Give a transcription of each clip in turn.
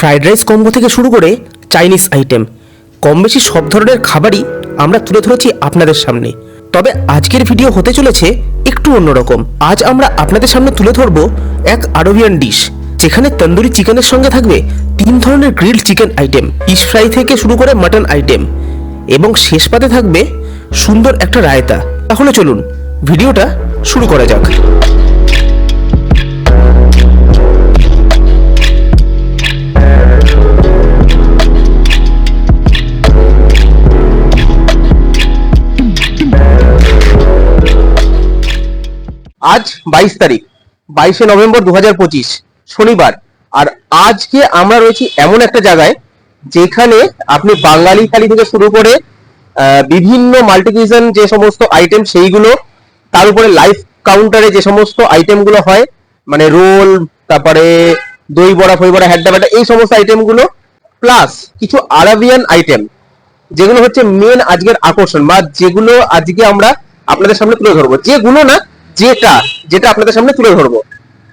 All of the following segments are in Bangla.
ফ্রাইড রাইস কম্বো থেকে শুরু করে চাইনিজ আইটেম। কম বেশি সব ধরনের খাবারই আমরা তুলে ধরেছি আপনাদের সামনে। তবে আজকের ভিডিও হতে চলেছে একটু অন্যরকম। আজ আমরা আপনাদের সামনে তুলে ধরব এক আরবিয়ান ডিশ, যেখানে তন্দুরি চিকেনের সঙ্গে থাকবে তিন ধরনের grilled chicken item, fish fry থেকে শুরু করে মাটন আইটেম, এবং শেষ পাতে থাকবে সুন্দর একটা রায়তা। তাহলে চলুন, ভিডিওটা শুরু করা যাক। আজ বাইশ তারিখ, বাইশে নভেম্বর দু পঁচিশ, শনিবার। আর আজকে আমরা রয়েছি এমন একটা জায়গায় যেখানে আপনি বাঙালি থালি থেকে শুরু করে বিভিন্ন মাল্টিকিউশন যে সমস্ত আইটেম সেইগুলো, তার উপরে লাইভ কাউন্টারে যে সমস্ত আইটেমগুলো হয় মানে রোল, তারপরে দই বড়া, ফই বড়া, হ্যাড্ডা ব্যাডা এই সমস্ত আইটেমগুলো প্লাস কিছু আরাবিয়ান আইটেম যেগুলো হচ্ছে মেন আজকের আকর্ষণ, বা যেগুলো আজকে আমরা আপনাদের সামনে তুলে ধরবো। যেগুলো না যেটা যেটা আপনাদের সামনে তুলে ধরবো।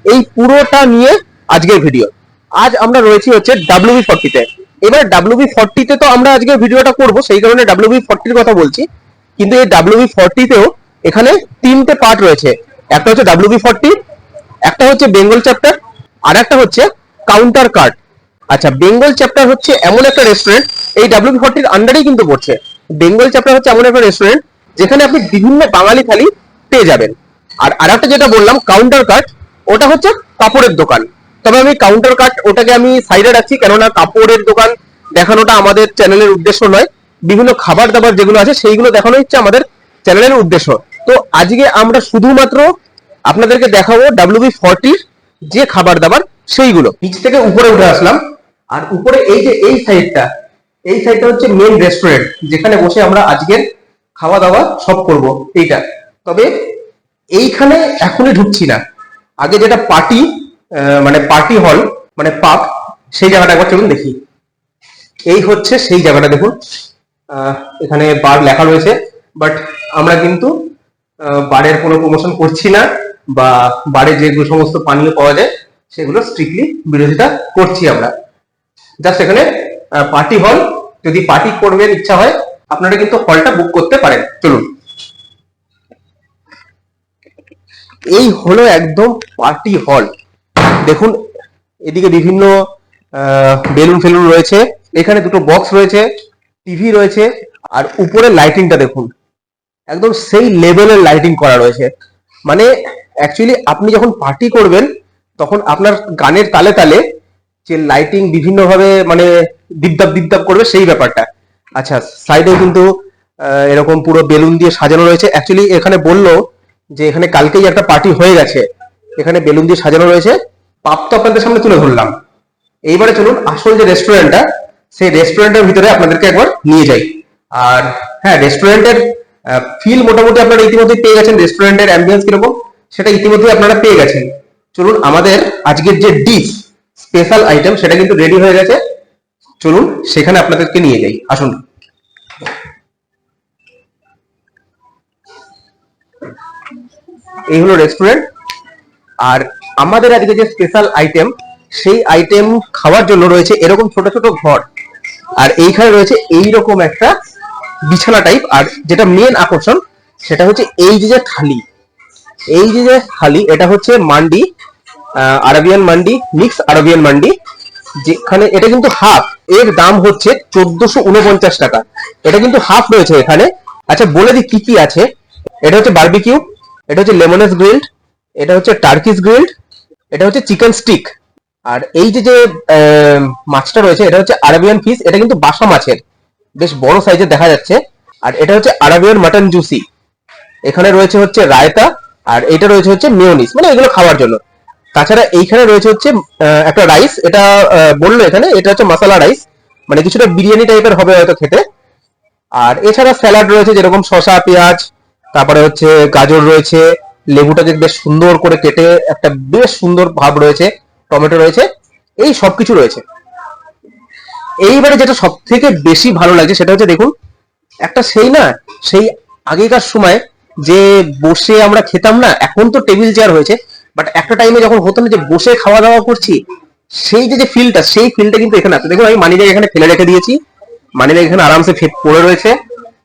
এই পুরোটা নিয়ে আজকের ভিডিও আজ আমরা রয়েছি হচ্ছে ডাব্লিউবি ফর্টিতে এবার ডাব্লিউবি ফর্টিতে তো আমরা আজকে ভিডিওটা করব, সেই কারণে ডাব্লিউবি ফর্টির কথা বলছি। কিন্তু এই ডাব্লিউবি ফর্টিতেও এখানে তিনটে পার্ট রয়েছে। একটা হচ্ছে ডাব্লিউবি ফর্টি একটা হচ্ছে বেঙ্গল চ্যাপ্টার আর একটা হচ্ছে কাউন্টার কার্ড আচ্ছা বেঙ্গল চ্যাপ্টার হচ্ছে এমন একটা রেস্টুরেন্ট এই ডাব্লিউবি ফর্টির আন্ডারেই কিন্তু পড়ছে বেঙ্গল চ্যাপ্টার হচ্ছে এমন একটা রেস্টুরেন্ট যেখানে আপনি বিভিন্ন বাঙালি থালি পেয়ে যাবেন। আর আরেকটা যেটা বললাম কাউন্টার কাট ওটা হচ্ছে কাপড়ের দোকান। তবে আমি কাউন্টার কাট ওটাকে আমি সাইডে রাখছি, কেননা কাপড়ের দোকান দেখানোটা আমাদের চ্যানেলের উদ্দেশ্য নয়। বিভিন্ন খাবার দাবার যেগুলো আছে, সেইগুলো দেখানো হচ্ছে আমাদের চ্যানেলের উদ্দেশ্য। তো আজকে আমরা শুধুমাত্র আপনাদেরকে দেখাবো ডাব্লিউবি ফর্টির যে খাবার দাবার, সেইগুলো। নিচ থেকে উপরে উঠে আসলাম। আর উপরে এই যে, এই সাইডটা এই সাইডটা হচ্ছে মেন রেস্টুরেন্ট যেখানে বসে আমরা আজকের খাওয়া দাওয়া সব করব। এইটা। তবে এইখানে এখনই ঢুকছি না। আগে যেটা পার্টি মানে পার্টি হল মানে পাব সেই জায়গাটা একবার চলুন দেখি। এই হচ্ছে সেই জায়গাটা দেখুন। এখানে বার লেখা রয়েছে বাট আমরা কিন্তু বারের কোনো প্রমোশন করছি না, বা বারে যে সমস্ত পানীয় পাওয়া যায়, সেগুলো স্ট্রিক্টলি বিরোধিতা করছি আমরা। জাস্ট এখানে পার্টি হল যদি পার্টি করবেন ইচ্ছা হয়, আপনারা কিন্তু হলটা বুক করতে পারেন। চলুন। এই হলো একদম পার্টি হল দেখুন, এদিকে বিভিন্ন বেলুন ফেলুন রয়েছে। এখানে দুটো বক্স রয়েছে টিভি রয়েছে, আর উপরে লাইটিংটা দেখুন। একদম সেই লেভেলের লাইটিং করা রয়েছে। মানে অ্যাকচুয়ালি আপনি যখন পার্টি করবেন, তখন আপনার গানের তালে তালে যে লাইটিং বিভিন্নভাবে মানে দিপদাপ দিপদাপ করবে, সেই ব্যাপারটা। আচ্ছা সাইডে কিন্তু এরকম পুরো বেলুন দিয়ে সাজানো রয়েছে। অ্যাকচুয়ালি এখানে বলল যে এখানে কালকেই একটা পার্টি হয়ে গেছে। এখানে বেলুন দিয়ে সাজানো রয়েছে। পাপ তো আপনাদের সামনে তুলে ধরলাম। এইবারে চলুন আসল যে রেস্টুরেন্টটা সেই রেস্টুরেন্টের ভিতরে আপনাদেরকে একবার নিয়ে যাই। আর হ্যাঁ রেস্টুরেন্টের ফিল মোটামুটি আপনারা ইতিমধ্যে পেয়ে গেছেন। রেস্টুরেন্টের অ্যাম্বিয়েন্স কীরকম, সেটা ইতিমধ্যে আপনারা পেয়ে গেছেন। চলুন, আমাদের আজকের যে ডিশ স্পেশাল আইটেম সেটা কিন্তু রেডি হয়ে গেছে। চলুন, সেখানে আপনাদেরকে নিয়ে যাই। আসুন। এই হলো রেস্টুরেন্ট আর আমাদের আজকে যে স্পেশাল আইটেম সেই আইটেম খাওয়ার জন্য রয়েছে এরকম ছোট ছোট ঘর। আর এইখানে রয়েছে এই রকম একটা বিছানা টাইপ আর যেটা মেন আকর্ষণ, সেটা হচ্ছে এই যে যে থালি, এই যে যে থালি, এটা হচ্ছে mandi Arabian mandi mix Arabian mandi, যেখানে এটা কিন্তু হাফ এর দাম হচ্ছে চোদ্দশো উনপঞ্চাশ টাকা। এটা কিন্তু হাফ রয়েছে এখানে। আচ্ছা বলে দিই কি কি আছে। এটা হচ্ছে বারবিকিউ এটা হচ্ছে লেমনেস গ্রিল্ড, এটা হচ্ছে টার্কিস গ্রিল্ড, এটা হচ্ছে চিকেন স্টিক। আর এই যে যে মাছটা রয়েছে, এটা হচ্ছে আরাবিয়ান ফিশ, এটা কিন্তু বাসা মাছের। বেশ বড় সাইজের দেখা যাচ্ছে। আর এটা হচ্ছে আরাবিয়ান মাটন জুসি। এখানে রয়েছে হচ্ছে রায়তা, আর এটা রয়েছে হচ্ছে মেয়োনিজ মানে এগুলো খাওয়ার জন্য। তাছাড়া এইখানে রয়েছে হচ্ছে একটা রাইস এটা বলল এখানে, এটা হচ্ছে মশলা রাইস মানে কিছুটা বিরিয়ানি টাইপের হবে হয়তো খেতে। আর এছাড়া স্যালাড রয়েছে, যেরকম শসা, পেঁয়াজ তারপরে হচ্ছে গাজর রয়েছে, লেবুটাকে বেশ সুন্দর করে কেটে একটা বেশ সুন্দর ভাব রয়েছে, টমেটো রয়েছে, এই সবকিছু রয়েছে। এইবারে যেটা সব থেকে বেশি ভালো লাগছে সেটা হচ্ছে দেখুন, একটা সেই না, সেই আগেকার সময় যে বসে আমরা খেতাম না, এখন তো টেবিল চেয়ার হয়েছে বাট একটা টাইমে যখন হতো না যে বসে খাওয়া দাওয়া করছি, সেই যে যে ফিলটা সেই ফিলটা কিন্তু এখানে আছে। দেখুন, আমি মানি ব্যাগ এখানে ফেলে রেখে দিয়েছি মানি ব্যাগ এখানে আরামসে পড়ে রয়েছে,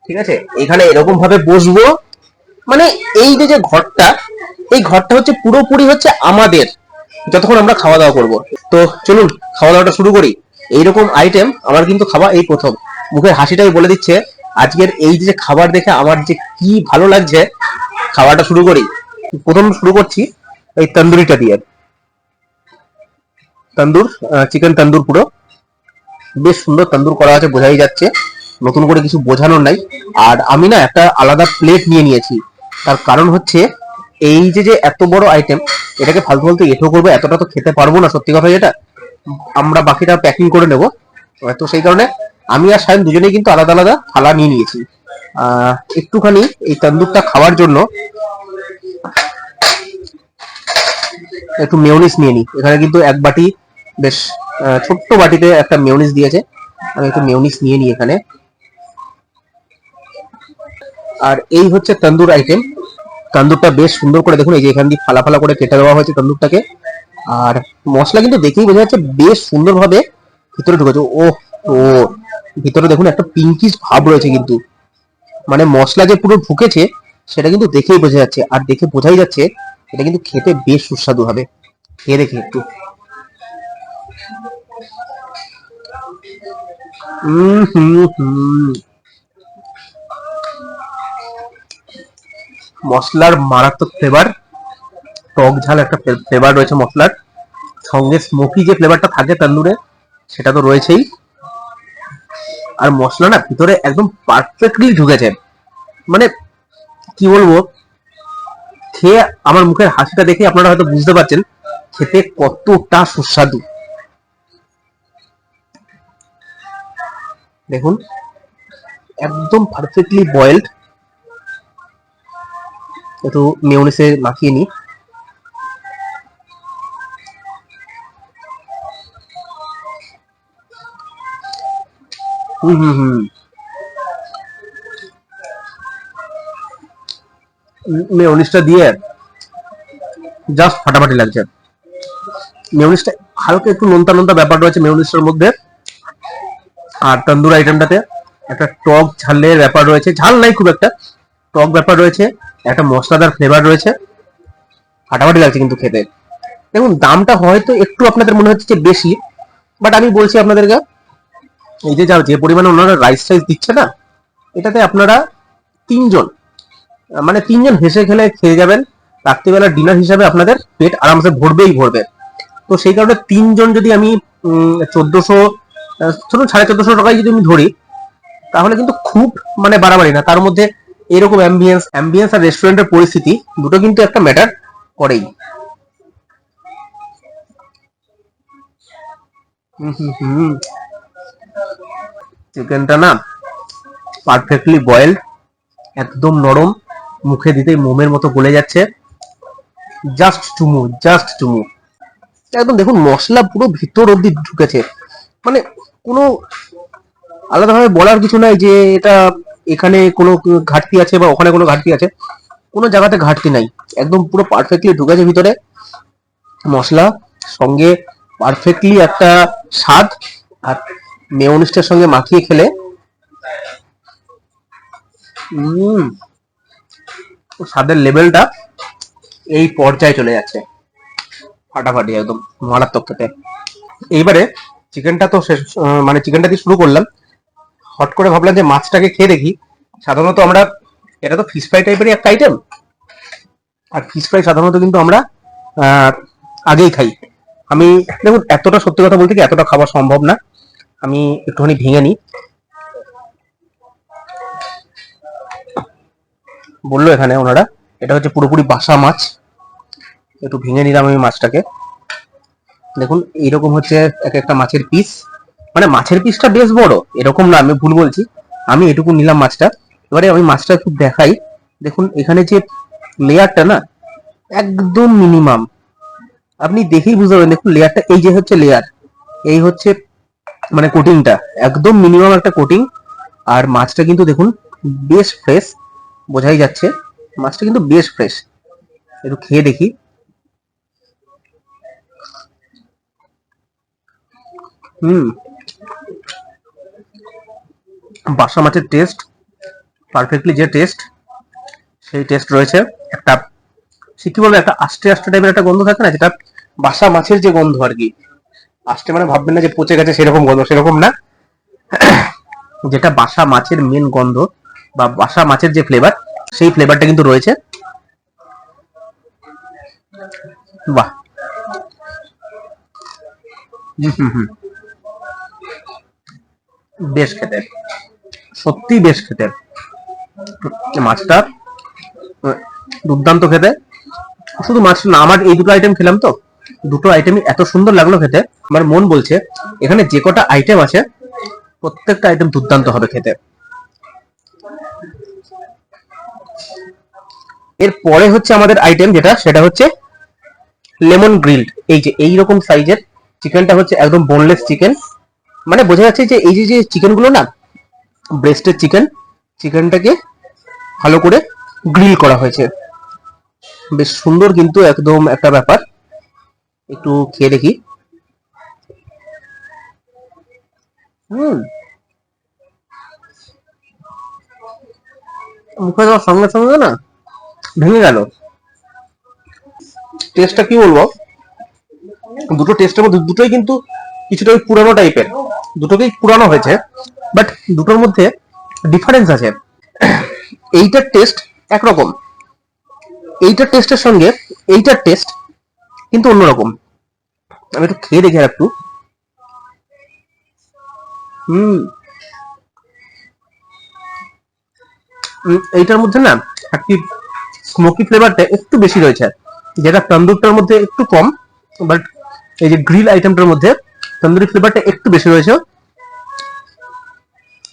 ঠিক আছে? এখানে এরকম ভাবে বসবো মানে এই যে যে ঘরটা, এই ঘরটা হচ্ছে পুরোপুরি হচ্ছে আমাদের। যতক্ষণ আমরা খাওয়া দাওয়া করব। তো চলুন খাওয়া দাওয়াটা শুরু করি। এইরকম আইটেম আমার কিন্তু খাওয়া এই প্রথম। মুখের হাসিটাই বলে দিচ্ছে, আজকের এই যে খাবার দেখে আমার যে কি ভালো লাগছে, খাওয়াটা শুরু করি। প্রথম শুরু করছি এই তন্দুরিটা দিয়ে। তন্দুর চিকেন তন্দুর পুরো। বেশ সুন্দর তন্দুর করা আছে, বোঝাই যাচ্ছে। নতুন করে কিছু বোঝানোর নাই। আর আমি না একটা আলাদা প্লেট নিয়ে নিয়েছি। তার কারণ হচ্ছে এই যে যে এত বড় আইটেম এটাকে ফালতু ফালতু এঠো করব এতটা তো খেতে পারব না সত্যি কথা যেটা। আমরা বাকিটা প্যাকিং করে নেব। তো সেই কারণে আমি আর সায়ন দুজনেই কিন্তু আলাদা আলাদা থালা নিয়ে নিয়েছি। আহ, একটুখানি এই তন্দুরটা খাওয়ার জন্য একটু মেয়নিস নিয়ে নিই। এখানে কিন্তু এক বাটি বেশ ছোট্ট বাটিতে একটা মেয়নিস দিয়েছে। আমি একটু মেয়নিস নিয়ে নিই এখানে। আর এই হচ্ছে তন্দুর আইটেম তন্দুরটা বেশ সুন্দর করে দেখুন, এই যে এখান দিয়ে ফালা ফালা করে কেটে দেওয়া হয়েছে তন্দুরটাকে। আর মশলা কিন্তু দেখেই বোঝা যাচ্ছে বেশ সুন্দরভাবে ভিতরে ঢুকেছে। ও ও, ভিতরে দেখুন একটা পিঙ্কিশ ভাব রয়েছে কিন্তু। মানে মশলা যে পুরো ঢুকেছে, সেটা কিন্তু দেখেই বোঝা যাচ্ছে। আর দেখে বোঝাই যাচ্ছে, এটা কিন্তু খেতে বেশ সুস্বাদু হবে। খেয়ে দেখি একটু। উম, হুম হুম। মশলার মারাত্মক ফ্লেভার টক ঝাল একটা ফ্লেভার রয়েছে মশলার। সঙ্গে স্মোকি যে ফ্লেভারটা থাকে তন্দুরে, সেটা তো রয়েছেই। আর মশলা না ভিতরে একদম পারফেক্টলি ঢুকেছে। মানে কি বলব? খেয়ে আমার মুখের হাসিটা দেখে আপনারা হয়তো বুঝতে পারছেন, খেতে কতটা সুস্বাদু। দেখুন, একদম পারফেক্টলি বয়েলড একটু মেয়নিসে মাখিয়ে নিই। হুম হুম মেয়নিসটা দিয়ে জাস্ট ফাটাফাটি লাগছে। মেয়নিসটা হালকা একটু নোনতা নোনতা ব্যাপার রয়েছে মেয়নিসটার মধ্যে। আর তন্দুর আইটেমটাতে একটা টক ঝালের ব্যাপার রয়েছে। ঝাল নাই খুব একটা। টক ব্যাপার রয়েছে, একটা মশলাদার ফ্লেভার রয়েছে। ফাটাফাটি লাগছে কিন্তু খেতে। দেখুন, দামটা হয়তো একটু আপনাদের মনে হচ্ছে যে বেশি বাট আমি বলছি আপনাদেরকে, এই যে যা, যে পরিমাণে ওনারা রাইস টাইস দিচ্ছে না, এটাতে আপনারা তিনজন মানে তিনজন হেসে খেলে খেয়ে যাবেন। রাত্রিবেলা ডিনার হিসাবে আপনাদের পেট আরামসে ভরবেই ভরবে। তো সেই কারণে তিনজন যদি আমি চোদ্দশো ধরুন সাড়ে চোদ্দশো টাকায় যদি আমি ধরি, তাহলে কিন্তু খুব মানে বাড়াবাড়ি না। তার মধ্যে এরকম অ্যাম্বিয়েন্স অ্যাম্বিয়েন্স আর রেস্টুরেন্টের পরিস্থিতি দুটো কিন্তু একটা ম্যাটার করেই। চিকেনটা না পারফেক্টলি বয়েলড একদম নরম, মুখে দিতেই মোমের মতো গলে যাচ্ছে। জাস্ট চুমু জাস্ট চুমু একদম দেখুন, মশলা পুরো ভিতর অব্দি ঢুকেছে। মানে কোনো আলাদাভাবে বলার কিছু নাই যে এটা এখানে কোনো ঘাটতি আছে বা ওখানে কোনো ঘাটতি আছে? কোনো জায়গাতে ঘাটতি নাই। একদম পুরো পারফেক্টলি ঢুকেছে ভিতরে। মশলা সঙ্গে পারফেক্টলি একটা স্বাদ আর মেয়নিসটার সঙ্গে মাখিয়ে খেলে স্বাদের লেভেলটা এই পর্যায়ে চলে যাচ্ছে। ফাটাফাটি একদম মারাত্মক খেতে। এইবারে চিকেনটা তো শেষ মানে চিকেনটা দিয়ে শুরু করলাম। হট করে ভাবলাম যে মাছটাকে খেয়ে দেখি। সাধারণত আমরা, এটা তো ফিশ ফ্রাই টাইপেরই একটা আইটেম আর ফিশ ফ্রাই সাধারণত কিন্তু আমরা আগেই খাই। আমি, দেখুন, এতটা সত্যি কথা বলতে কি এতটা খাওয়া সম্ভব না। আমি একটুখানি ভেঙে নিই। বলল এখানে ওনারা, এটা হচ্ছে পুরোপুরি বাসা মাছ। একটু ভেঙে নিলাম আমি মাছটাকে। দেখুন, এইরকম হচ্ছে এক একটা মাছের পিস মানে মাছের পিসটা বেশ বড়, এরকম না, আমি ভুল বলছি। আমি এটুকু নিলাম মাছটা। এবারে আমি মাছটা একটু দেখাই। দেখুন, এখানে যে লেয়ারটা না, একদম মিনিমাম আপনি দেখেই বুঝতে পারবেন, দেখুন লেয়ারটা এই যে হচ্ছে লেয়ার এই হচ্ছে মানে কোটিংটা একদম মিনিমাম একটা কোটিং আর মাছটা কিন্তু দেখুন, বেশ ফ্রেশ বোঝাই যাচ্ছে। মাছটা কিন্তু বেশ ফ্রেশ একটু খেয়ে দেখি। হুম। বাসা মাছের টেস্ট পারফেক্টলি যে টেস্ট সেই টেস্ট রয়েছে। একটা, সে কি বলব একটা আস্তে আস্তে টাইপের একটা গন্ধ থাকে না, যেটা বাসা মাছের যে গন্ধ আর কি। আস্তে মানে ভাববেন না যে পচে গেছে সেরকম গন্ধ, সেরকম না। যেটা বাসা মাছের মেন গন্ধ বা বাসা মাছের যে ফ্লেভার সেই ফ্লেভারটা কিন্তু রয়েছে। বাহ। হুম হুম হুম। বেশ খেতে। সত্যি বেশ খেতে। মাছটা দুর্দান্ত খেতে। শুধু মাছ না, আমার এই দুটো আইটেম খেলাম তো। দুটো আইটেমই এত সুন্দর লাগল খেতে। আমার মন বলছে, এখানে যে কটা আইটেম আছে, প্রত্যেকটা আইটেম দুর্দান্ত হবে খেতে। এর পরে হচ্ছে আমাদের আইটেম যেটা, সেটা হচ্ছে লেমন গ্রিলড এই যে এই রকম সাইজের চিকেনটা হচ্ছে একদম বোনলেস চিকেন মানে বোঝা যাচ্ছে যে এই যে যে চিকেনগুলো না ব্রেস্টের চিকেন চিকেনটাকে ভালো করে গ্রিল করা হয়েছে। বেশ সুন্দর কিন্তু একদম একটা ব্যাপার। একটু খেয়ে দেখি। মুখে দেওয়ার সঙ্গে সঙ্গে না ভেঙে গেল। টেস্টটা কি বলব? দুটো টেস্টের মধ্যে দুটোই কিন্তু কিছুটা ওই পুরানো টাইপের দুটোকেই পুরানো হয়েছে বাট দুটোর মধ্যে ডিফারেন্স আছে। এইটার টেস্ট একরকম। এইটার টেস্টের সঙ্গে এইটার টেস্ট কিন্তু অন্যরকম। আমি একটু খেয়ে দেখি আর একটু। হুম। এইটার মধ্যে না একটি স্মোকি ফ্লেভারটা একটু বেশি রয়েছে, যেটা তন্দুরটার মধ্যে একটু কম বাট এই যে গ্রিল আইটেমটার মধ্যে তন্দুরি ফ্লেভারটা একটু বেশি রয়েছে।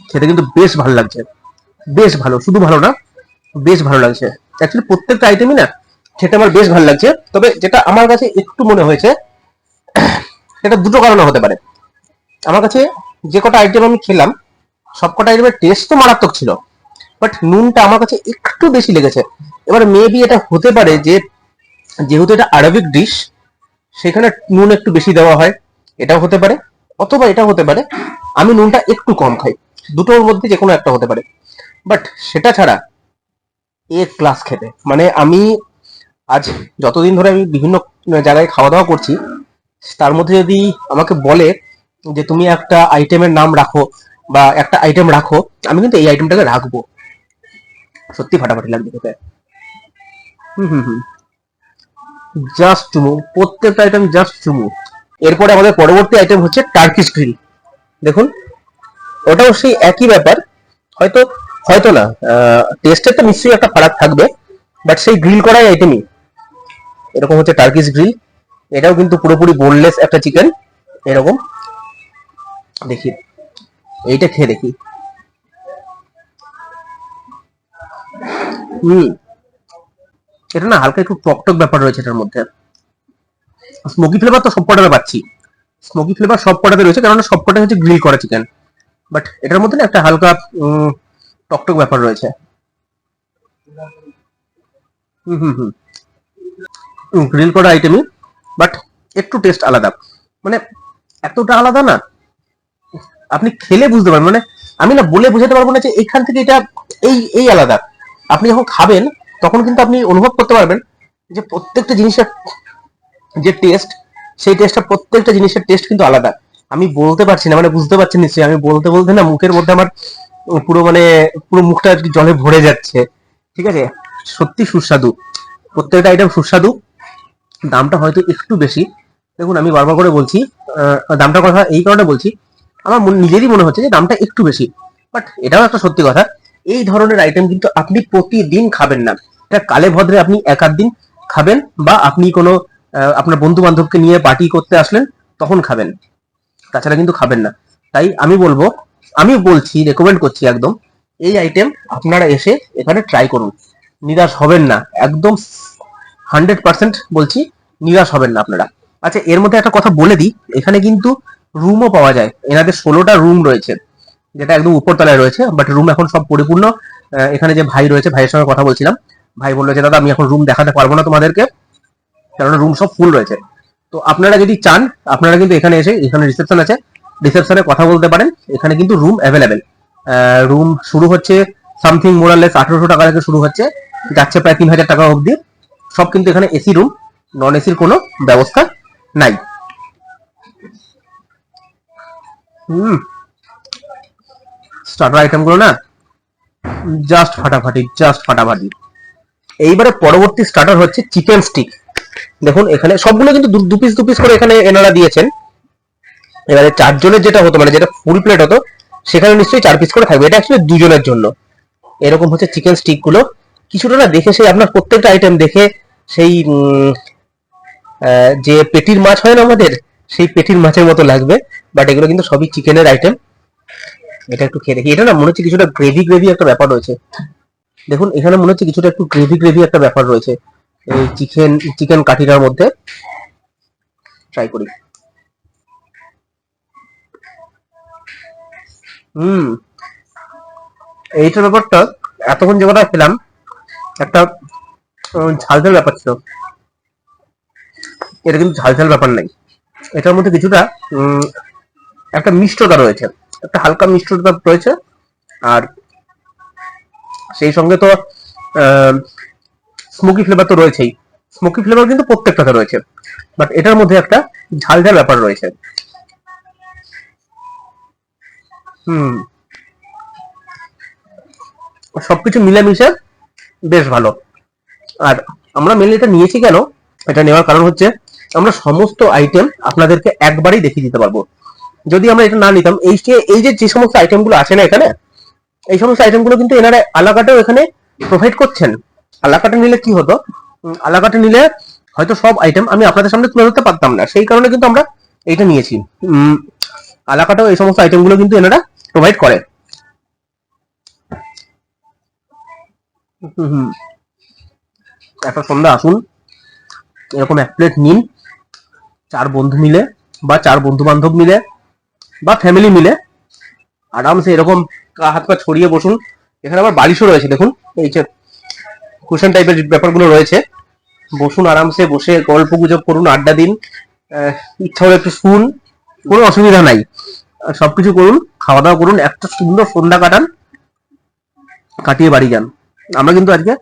খেতে কিন্তু বেশ ভালো লাগছে। বেশ ভালো, শুধু ভালো না, বেশ ভালো লাগছে। অ্যাকচুয়ালি প্রত্যেকটা আইটেমই না, খেতে আমার বেশ ভালো লাগছে। তবে যেটা আমার কাছে একটু মনে হয়েছে এটা দুটো কারণে হতে পারে। আমার কাছে যে কটা আইটেম আমি খেলাম সব কটা আইটেমের টেস্ট তো মারাত্মক ছিল বাট নুনটা আমার কাছে একটু বেশি লেগেছে। এবার মেবি এটা হতে পারে যে, যেহেতু এটা আরবিক ডিশ সেখানে নুন একটু বেশি দেওয়া হয়। এটাও হতে পারে, অথবা এটা হতে পারে, আমি নুনটা একটু কম খাই। দুটোর মধ্যে যে কোনো একটা হতে পারে। বাট সেটা ছাড়া এ ক্লাস খেতে। মানে আমি আজ যতদিন ধরে আমি বিভিন্ন জায়গায় খাওয়া দাওয়া করছি, তার মধ্যে যদি আমাকে বলে যে তুমি একটা আইটেমের নাম রাখো বা একটা আইটেম রাখো, আমি কিন্তু এই আইটেমটাকে রাখব। সত্যি ফাটাফাটি লাগবে খেতে। হুম হুম হুম। জাস্ট চুমু। প্রত্যেকটা আইটেম জাস্ট চুমু। এরপরে আমাদের পরবর্তী আইটেম হচ্ছে টার্কিশ গ্রিল দেখুন, ওটাও সেই একই ব্যাপার। হয়তো হয়তো না টেস্টের তো নিশ্চয়ই একটা ফারাক থাকবে বাট সেই গ্রিল করাই আইটেমই এরকম হচ্ছে টার্কিশ গ্রিল এটাও কিন্তু পুরোপুরি বোনলেস একটা চিকেন এরকম। দেখি, এইটা খেয়ে দেখি। হুম, এটা না হালকা একটু টকটক ব্যাপার রয়েছে এটার মধ্যে। স্মোকি ফ্লেভার তো সব কটাতে পাচ্ছি। স্মোকি ফ্লেভার সব কটাতে রয়েছে কারণ সব কটাই হচ্ছে গ্রিল করা চিকেন বাট এটার মধ্যে না একটা হালকা টকটক ব্যাপার রয়েছে। হুম হুম হুম। গ্রিল করা আইটেমই বাট একটু টেস্ট আলাদা। মানে এতটা আলাদা না, আপনি খেলে বুঝতে পারবেন। মানে আমি না বলে বোঝাতে পারব না যে এখান থেকে এটা এই এই আলাদা। আপনি যখন খাবেন, তখন কিন্তু আপনি অনুভব করতে পারবেন যে প্রত্যেকটা জিনিসের যে টেস্ট সেই টেস্টটা প্রত্যেকটা জিনিসের টেস্ট কিন্তু আলাদা। আমি বলতে পারছি না মানে বুঝতে পারছেন নিশ্চয়ই। আমি বলতে বলতে না মুখের মধ্যে আমার পুরো মানে পুরো মুখটা আর কি জলে ভরে যাচ্ছে। ঠিক আছে? সত্যি সুস্বাদু। প্রত্যেকটা আইটেম সুস্বাদু। দামটা হয়তো একটু বেশি। দেখুন আমি বারবার করে বলছি আহ, দামটার কথা এই কারণে বলছি আমার নিজেরই মনে হচ্ছে যে দামটা একটু বেশি। বাট এটাও একটা সত্যি কথা। এই ধরনের আইটেম কিন্তু আপনি প্রতিদিন খাবেন না। এটা কালে ভদ্রে আপনি এক আধ দিন খাবেন বা আপনি কোনো আপনার বন্ধু বান্ধবকে নিয়ে পার্টি করতে আসলেন, তখন খাবেন। তাছাড়া কিন্তু খাবেন না। তাই আমি বলব, আমি বলছি রেকমেন্ড করছি একদম, এই আইটেম আপনারা এসে এখানে ট্রাই করুন। নিরাশ হবেন না। একদম হান্ড্রেড পার্সেন্ট বলছি, নিরাশ হবেন না আপনারা। আচ্ছা এর মধ্যে একটা কথা বলে দিই, এখানে কিন্তু রুমও পাওয়া যায়। এনাদের ষোলোটা রুম রয়েছে, যেটা একদম উপরতলায় রয়েছে বাট রুম এখন সব পরিপূর্ণ। এখানে যে ভাই রয়েছে, ভাইয়ের সঙ্গে কথা বলছিলাম। ভাই বলল যে, দাদা, আমি এখন রুম দেখাতে পারব না তোমাদেরকে। কারণ রুম সব ফুল রয়েছে। তো আপনারা যদি চান, আপনারা কিন্তু এখানে এসে, এখানে রিসেপশন আছে। রিসেপশনে কথা বলতে পারেন, এখানে কিন্তু রুম অ্যাভেলেবেল রুম শুরু হচ্ছে সামথিং মোরালেস আঠারোশো টাকা থেকে শুরু হচ্ছে, যাচ্ছে প্রায় তিন হাজার টাকা অবধি। সব কিন্তু এখানে এসি রুম নন এসির কোনো ব্যবস্থা নাই। হুম। স্টার্টার আইটেমগুলো না জাস্ট ফাটাফাটি জাস্ট ফাটাফাটি। এইবারে পরবর্তী স্টার্টার হচ্ছে চিকেন স্টিক দেখুন, এখানে সবগুলো কিন্তু দু পিস দু পিস করে এখানে এনারা দিয়েছেন। এবারে চারজনের যেটা হতো মানে যেটা ফুল প্লেট হতো, সেখানে নিশ্চয়ই চার পিস করে থাকবে। এটা অ্যাকচুয়ালি দুজনের জন্য। এরকম হচ্ছে চিকেন স্টিকগুলো কিছুটা না দেখে সেই আপনার প্রত্যেকটা আইটেম দেখে সেই যে পেটির মাছ হয় না আমাদের, সেই পেটির মাছের মতো লাগবে। বাট এগুলো কিন্তু সবই চিকেনের আইটেম এটা একটু খেয়ে দেখি। এটা না মনে হচ্ছে কিছুটা গ্রেভি গ্রেভি একটা ব্যাপার রয়েছে। দেখুন, এখানে মনে হচ্ছে কিছুটা একটু গ্রেভি গ্রেভি একটা ব্যাপার রয়েছে। এই চিকেন চিকেন কাঠিটার মধ্যে ট্রাই করি। হুম। এইটার ব্যাপারটা এতক্ষণ যে কথা খেলাম একটা উম, ঝাল ঝাল ব্যাপার ছিল। এটা কিন্তু ঝাল ঝাল ব্যাপার নাই। এটার মধ্যে কিছুটা একটা মিষ্টতা রয়েছে। একটা হালকা মিষ্টতা রয়েছে। আর সেই সঙ্গে তো স্মোকি ফ্লেভার তো রয়েছেই। স্মোকি ফ্লেভার কিন্তু প্রত্যেকটাতে রয়েছে। বাট এটার মধ্যে একটা ঝাল ঝাল ব্যাপার রয়েছে। হুম। সবকিছু মিলেমিশে বেশ ভালো। আর আমরা মেনলি এটা নিয়েছি কেন? এটা নেওয়ার কারণ হচ্ছে আমরা সমস্ত আইটেম আপনাদেরকে একবারই দেখিয়ে দিতে পারব। যদি আমরা এটা না নিতাম, এই যে এই যে যে সমস্ত আইটেমগুলো আছে না এখানে, এই সমস্ত আইটেমগুলো কিন্তু এনারা আলাকাটেও এখানে প্রোভাইড করছেন। আলাকাটে নিলে কি হতো? আলাকাটে নিলে হয়তো সব আইটেম আমি আপনাদের সামনে তুলে ধরতে পারতাম না। সেই কারণে কিন্তু আমরা এইটা নিয়েছি। আলাকাটেও এই সমস্ত আইটেমগুলো কিন্তু এনারা প্রোভাইড করে। একটা সন্ধ্যা আসুন। এরকম এক প্লেট নিন। চার বন্ধু মিলে বা চার বন্ধু বান্ধব মিলে বা ফ্যামিলি মিলে আরামসে এরকম হাত পা ছড়িয়ে বসুন। এখানে আবার বালিশও রয়েছে, দেখুন। এই যে কুশন টাইপের ব্যাপারগুলো রয়েছে, বসুন আরামসে, বসে গল্প গুজব করুন, আড্ডা দিন ইচ্ছা হলে একটু শুন, কোনো অসুবিধা নাই। সবকিছু করুন খাওয়া দাওয়া করুন, একটা সুন্দর সন্ধ্যা কাটান, কাটিয়ে বাড়ি যান। আমরা কিন্তু আজকে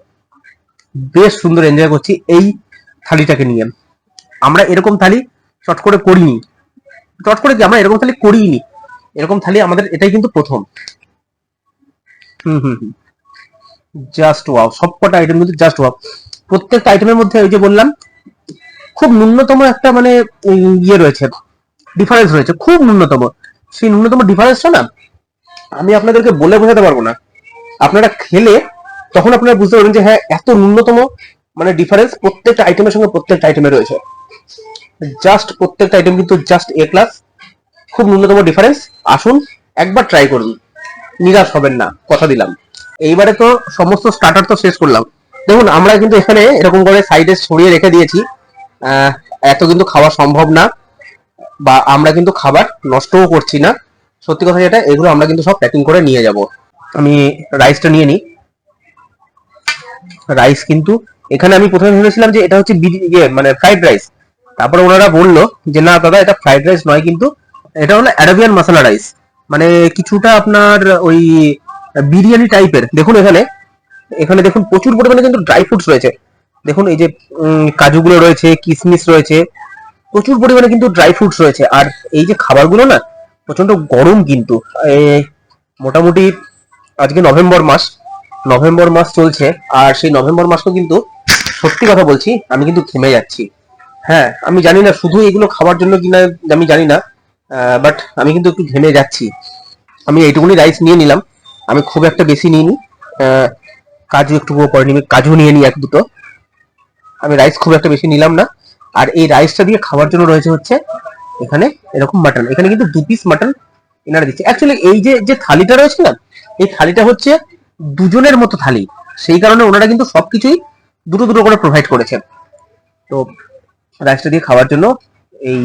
বেশ সুন্দর এনজয় করছি এই থালিটাকে নিয়ে। আমরা এরকম থালি চট করে করিনি। চট করে কি, আমরা এরকম থালি করিনি এরকম থালি আমাদের, এটাই কিন্তু প্রথম। হুম হুম হুম। জাস্ট ওয়াও সবকটা আইটেম কিন্তু জাস্ট ওয়াও প্রত্যেকটা আইটেমের মধ্যে ওই যে বললাম, খুব ন্যূনতম একটা মানে ইয়ে রয়েছে ডিফারেন্স রয়েছে, খুব ন্যূনতম। সেই ন্যূনতম ডিফারেন্সটা না, আমি আপনাদেরকে বলে বোঝাতে পারব না। আপনারা খেলে তখন আপনারা বুঝতে পারবেন যে হ্যাঁ এত ন্যূনতম মানে ডিফারেন্স প্রত্যেকটা আইটেমের সঙ্গে প্রত্যেকটা আইটেমে রয়েছে। জাস্ট প্রত্যেকটা আইটেম কিন্তু জাস্ট এ ক্লাস খুব ন্যূনতম ডিফারেন্স আসুন, একবার ট্রাই করুন। নিরাশ হবেন না, কথা দিলাম। এইবারে তো সমস্ত স্টার্টার তো শেষ করলাম। দেখুন, আমরা কিন্তু এখানে এরকম করে সাইডে ছড়িয়ে রেখে দিয়েছি। এত কিন্তু খাওয়া সম্ভব না বা আমরা কিন্তু খাবার নষ্টও করছি না। সত্যি কথা যেটা, এগুলো আমরা কিন্তু সব প্যাকিং করে নিয়ে যাব। আমি রাইসটা নিয়ে নিই। রাইস কিন্তু এখানে আমি প্রথমে ভেবেছিলাম যে এটা হচ্ছে ইয়ে মানে ফ্রাইড রাইস তারপরে ওনারা বলল যে, না দাদা, এটা ফ্রাইড রাইস নয় কিন্তু এটা হলো অ্যারাবিয়ান মশলা রাইস মানে কিছুটা আপনার ওই বিরিয়ানি টাইপের দেখুন এখানে এখানে দেখুন প্রচুর পরিমাণে কিন্তু ড্রাই ফ্রুটস রয়েছে। দেখুন এই যে কাজুগুলো রয়েছে কিশমিশ রয়েছে, প্রচুর পরিমাণে কিন্তু ড্রাই ফ্রুটস রয়েছে। আর এই যে খাবারগুলো না প্রচণ্ড গরম কিন্তু। মোটামুটি আজকে নভেম্বর মাস নভেম্বর মাস চলছে। আর সেই নভেম্বর মাসও কিন্তু সত্যি কথা বলছি, আমি কিন্তু ঘেমে যাচ্ছি। হ্যাঁ আমি জানি না শুধু এগুলো খাবার জন্য কিনা আমি জানি না বাট আমি কিন্তু একটু ঘেমে যাচ্ছি। আমি এইটুকুনি রাইস নিয়ে নিলাম। আমি খুব একটা বেশি নিইনি। কাজু একটু পরে নিবি, কাজু নিয়ে নিই এক দুটো। আমি রাইস খুব একটা বেশি নিলাম না। আর এই রাইসটা দিয়ে খাওয়ার জন্য রয়েছে হচ্ছে এখানে এরকম মাটন এখানে কিন্তু দু পিস মাটন এনারা দিচ্ছে। অ্যাকচুয়ালি এই যে যে থালিটা রয়েছে না, এই থালিটা হচ্ছে দুজনের মতো থালি। সেই কারণে ওনারা কিন্তু সবকিছুই দুটো দুটো করে প্রোভাইড করেছেন। তো রাইসটা দিয়ে খাওয়ার জন্য এই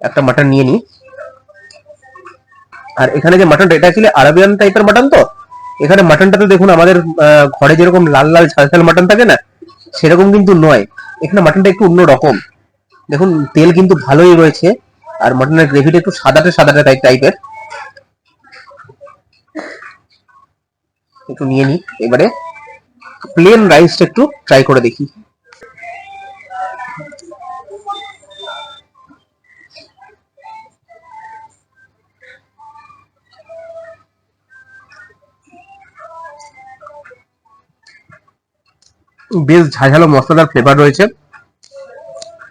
একটা মাটন নিয়ে নিই আর এখানে যে মাটনটা এটা অ্যাকচুয়ালি আরাবিয়ান টাইপের মাটন তো? এখানে মাটনটাতে দেখুন আমাদের ঘরে যেরকম লাল লাল, ঝাল ঝাল মাটন থাকে না, সেরকম কিন্তু নয়। এখানে মাটনটা একটু অন্য রকম। দেখুন, তেল কিন্তু ভালোই রয়েছে, আর মাটনের গ্রেভিটা একটু সাদাটে সাদাটে টাইপ টাইপের একটু নিয়ে নিই, এবারে। প্লেন রাইসটা একটু ট্রাই করে দেখি। বেশ ঝাঝালো মশলাদার ফ্লেভার রয়েছে।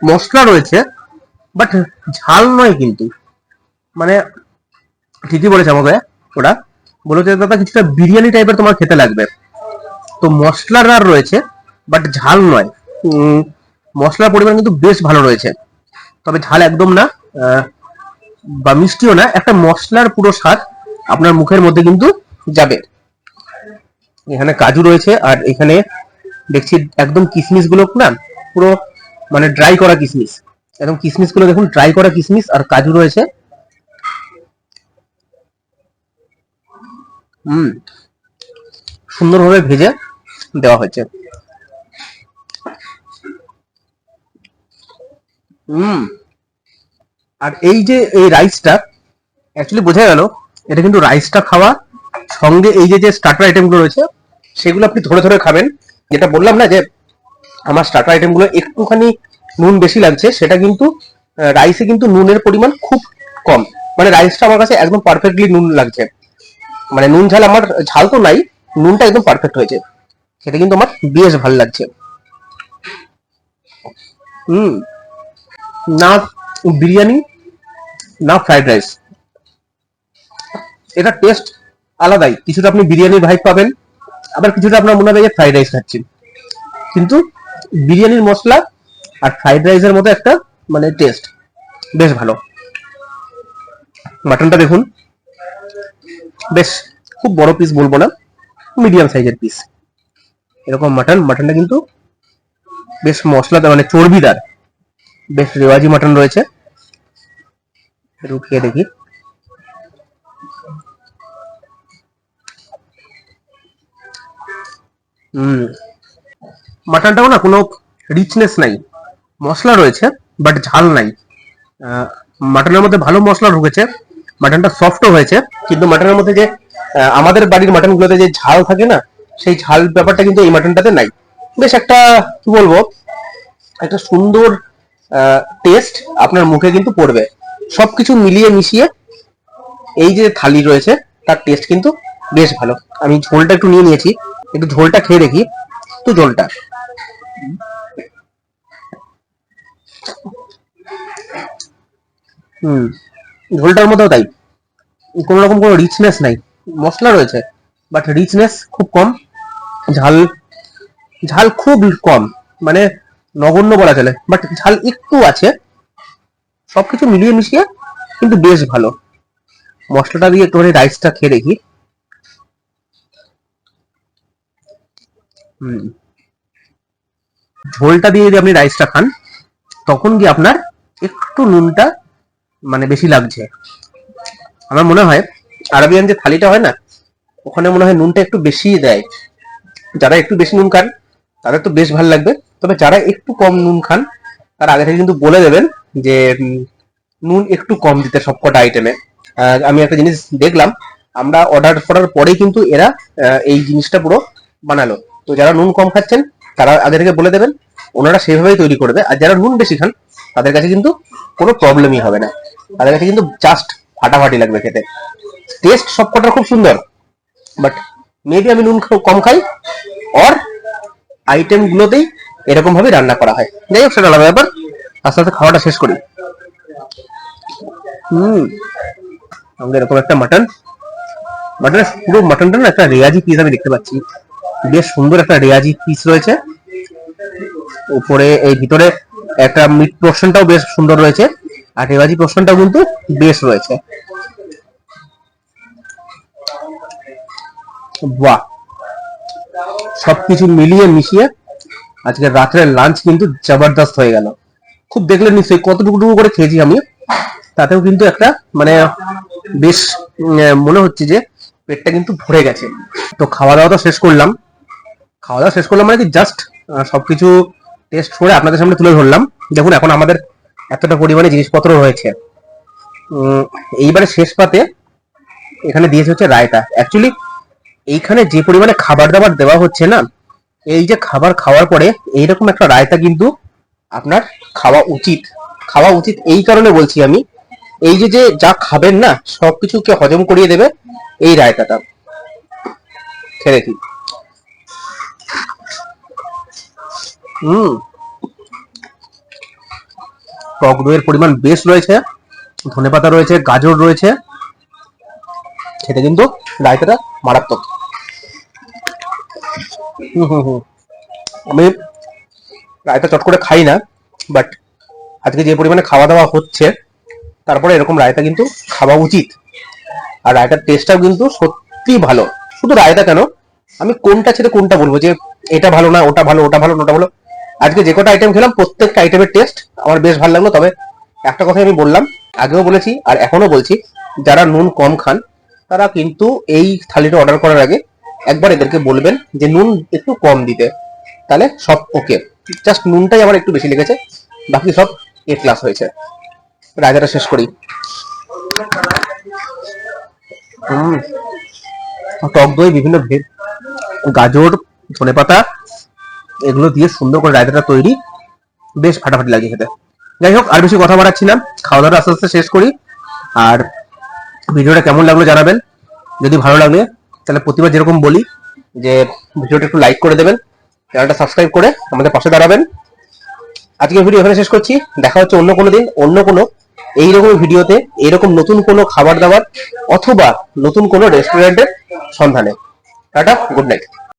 মশলা রয়েছে বাট ঝাল নয় কিন্তু। মানে ঠিকই বলেছে আমাকে ওরা। বলেছে, দাদা, কিছুটা বিরিয়ানি টাইপের তোমার খেতে লাগবে। তো মশলার আর রয়েছে বাট ঝাল নয়। মশলার পরিমাণ কিন্তু বেশ ভালো রয়েছে। তবে ঝাল একদম না বা মিষ্টিও না, একটা মশলার পুরো স্বাদ আপনার মুখের মধ্যে কিন্তু যাবে। এখানে কাজু রয়েছে, আর এখানে দেখছি একদম কিশমিশগুলো না পুরো মানে ড্রাই করা কিসমিস। একদম কিশমিশগুলো দেখুন ড্রাই করা কিসমিস আর কাজু রয়েছে। হুম, সুন্দরভাবে ভেজে দেওয়া হয়েছে। হুম, আর এই যে এই রাইসটা অ্যাকচুয়ালি বোঝা গেল, এটা কিন্তু রাইসটা খাওয়া সঙ্গে এই যে যে স্টার্টার আইটেমগুলো রয়েছে, সেগুলো আপনি ধরে ধরে খাবেন। যেটা বললাম না যে আমার স্টার্টার আইটেমগুলো একটুখানি নুন বেশি লাগছে, সেটা কিন্তু রাইসে কিন্তু নুনের পরিমাণ খুব কম। মানে রাইসটা আমার কাছে একদম পারফেক্টলি নুন লাগছে। মানে নুন ঝাল আমার, ঝাল তো নাই, নুনটা একদম পারফেক্ট হয়েছে। সেটা কিন্তু আমার বেশ ভালো লাগছে। হুম, না বিরিয়ানি, না ফ্রাইড রাইস এটা টেস্ট আলাদাই। কিছুটা আপনি বিরিয়ানির ভাইব পাবেন। আবার কিছুটা আপনার মনে হবে যে ফ্রাইড রাইস খাচ্ছেন। কিন্তু বিরিয়ানির মশলা আর ফ্রাইড রাইসের মতো একটা মানে টেস্ট বেশ ভালো। মাটনটা দেখুন। বেশ, খুব বড় পিস বলব না মিডিয়াম সাইজের পিস এরকম মাটন, মাটনটা কিন্তু বেশ মশলাদার মানে চর্বিদার। বেশ রেওয়াজি মাটন রয়েছে। একটু খেয়ে দেখি। মাটনটাও না কোনো রিচনেস নাই। মশলা রয়েছে বাট ঝাল নাই। মাটনের মধ্যে ভালো মশলা ঢুকেছে। মাটনটা সফটও হয়েছে, কিন্তু মাটনের মধ্যে যে আমাদের বাড়ির মাটনগুলোতে যে ঝাল থাকে না, সেই ঝাল ব্যাপারটা কিন্তু এই মাটনটাতে নাই। বেশ একটা, কি বলব, একটা সুন্দর টেস্ট আপনার মুখে কিন্তু পড়বে। সবকিছু মিলিয়ে মিশিয়ে এই যে থালি রয়েছে, তার টেস্ট কিন্তু বেশ ভালো। আমি ঝোলটা একটু নিয়ে নিয়েছি। একটু ঝোলটা খেয়ে দেখি তো ঝোলটা। হুম, ঝোলটার মধ্যেও তাই। কোনো রকম কোনো রিচনেস নাই। মশলা রয়েছে বাট রিচনেস খুব কম। ঝাল ঝাল খুব কম মানে নগণ্য বলা চলে। বাট ঝাল একটু আছে, সবকিছু মিলিয়ে মিশিয়ে কিন্তু বেশ ভালো। মশলাটা দিয়ে একটুখানি রাইসটা খেয়ে দেখি। ঝোলটা দিয়ে যদি আপনি রাইসটা খান, তখন কি আপনার একটু নুনটা মানে বেশি লাগছে। আমার মনে হয় আরবিয়ান যে থালিটা হয় না, ওখানে মনে হয় নুনটা একটু বেশি দেয়। যারা একটু বেশি নুন খান, তাদের তো বেশ ভালো লাগবে। তবে যারা একটু কম নুন খান, তার আগে থেকে কিন্তু বলে দেবেন যে নুন একটু কম দিতে সবকটা আইটেমে আমি একটা জিনিস দেখলাম, আমরা অর্ডার করার পরেই কিন্তু এরা এই জিনিসটা পুরো বানালো। তো যারা নুন কম খাচ্ছেন, তারা আগে বলে দেবেন, ওনারা সেভাবেই তৈরি করবে। আর যারা নুন বেশি খান, তাদের কাছে কিন্তু কোনো প্রবলেমই হবে না। তাদের কাছে কিন্তু জাস্ট ফাটাফাটি লাগবে খেতে। টেস্ট সবকটার খুব সুন্দর বাট মেবি আমি নুন কম খাই অর আইটেম গুলোতেই এরকম ভাবে রান্না করা হয়। যাই হোক, সেটা আলাদা ব্যাপার। আস্তে আস্তে খাওয়াটা শেষ করি। হুম, আমাদের এরকম একটা মাটন মাটনের পুরো মাটনটা না একটা রেয়াজি পিস আমি দেখতে পাচ্ছি। বেশ সুন্দর একটা রেয়াজি পিস রয়েছে। উপরে, এই ভিতরে একটা মিট পোর্শনটাও বেশ সুন্দর রয়েছে। আর রেওয়াজি পোর্শনটাও কিন্তু বেশ রয়েছে। বাহ! সবকিছু মিলিয়ে মিশিয়ে আজকে রাত্রের লাঞ্চ কিন্তু জবরদস্ত হয়ে গেল। খুব দেখলেন নিশ্চয়ই কতটুকু টুকু করে খেয়েছি আমি। তাতেও কিন্তু একটা মানে বেশ মনে হচ্ছে যে পেটটা কিন্তু ভরে গেছে। তো খাওয়া দাওয়া তো শেষ করলাম। খাওয়া দাওয়া শেষ করলাম মানে কি জাস্ট সবকিছু টেস্ট করে আপনাদের সামনে তুলে ধরলাম। দেখুন, এখন আমাদের এতটা পরিমাণে জিনিসপত্র রয়েছে। এইবারে শেষ পাতে এখানে দিয়েছে হচ্ছে রায়তা। অ্যাকচুয়ালি এইখানে যে পরিমাণে খাবার দাবার দেওয়া হচ্ছে না, এই যে খাবার খাওয়ার পরে এইরকম একটা রায়তা কিন্তু আপনার খাওয়া উচিত। খাওয়া উচিত এই কারণে বলছি আমি, এই যে যে যা খাবেন না, সবকিছুকে হজম করিয়ে দেবে এই রায়তাটা। খেয়ে দেখি। হুম। টক দইয়ের পরিমাণ বেশ রয়েছে ধনেপাতা রয়েছে, গাজর রয়েছে। খেতে কিন্তু রায়তাটা মারাত্মক। হুম হুম হুম। আমি রায়তা চট করে খাই না বাট আজকে যে পরিমাণে খাওয়া দাওয়া হচ্ছে, তারপরে এরকম রায়তা কিন্তু খাওয়া উচিত। আর রায়তার টেস্টটাও কিন্তু সত্যি ভালো। শুধু রায়তা কেন, আমি কোনটা ছেড়ে কোনটা বলব যে এটা ভালো না, ওটা ভালো ওটা ভালো না ওটা ভালো আজকে যে কটা আইটেম খেলাম, প্রত্যেকটা আইটেমের টেস্ট আমার বেশ ভালো লাগল। তবে একটা কথাই আমি বললাম, আগেও বলেছি আর এখনও বলছি, যারা নুন কম খান, তারা কিন্তু এই থালিটা অর্ডার করার আগে একবার এদেরকে বলবেন যে নুন একটু কম দিতে। তাহলে সব ওকে জাস্ট নুনটাই আমার একটু বেশি লেগেছে, বাকি সব এ ক্লাস হয়েছে। রাজাটা শেষ করি। টক দই, বিভিন্ন গাজর, ধনেপাতা এগুলো দিয়ে সুন্দর করে রায়তাটা তৈরি। বেশ ফাটাফাটি লাগে খেতে। যাই হোক, আর বেশি কথা বাড়াচ্ছি না। খাওয়া দাওয়া আস্তে আস্তে শেষ করি। আর ভিডিওটা কেমন লাগল জানাবেন। যদি ভালো লাগে, তাহলে প্রতিবার যেরকম বলি, যে ভিডিওটা একটু লাইক করে দেবেন। চ্যানেলটা সাবস্ক্রাইব করে আমাদের পাশে দাঁড়াবেন। আজকের ভিডিও এখানে শেষ করছি। দেখা হচ্ছে অন্য কোনো দিন, অন্য কোনো এইরকম ভিডিওতে, এইরকম নতুন কোনো খাবার দাবার, অথবা নতুন কোনো রেস্টুরেন্টের সন্ধানে। Tata good night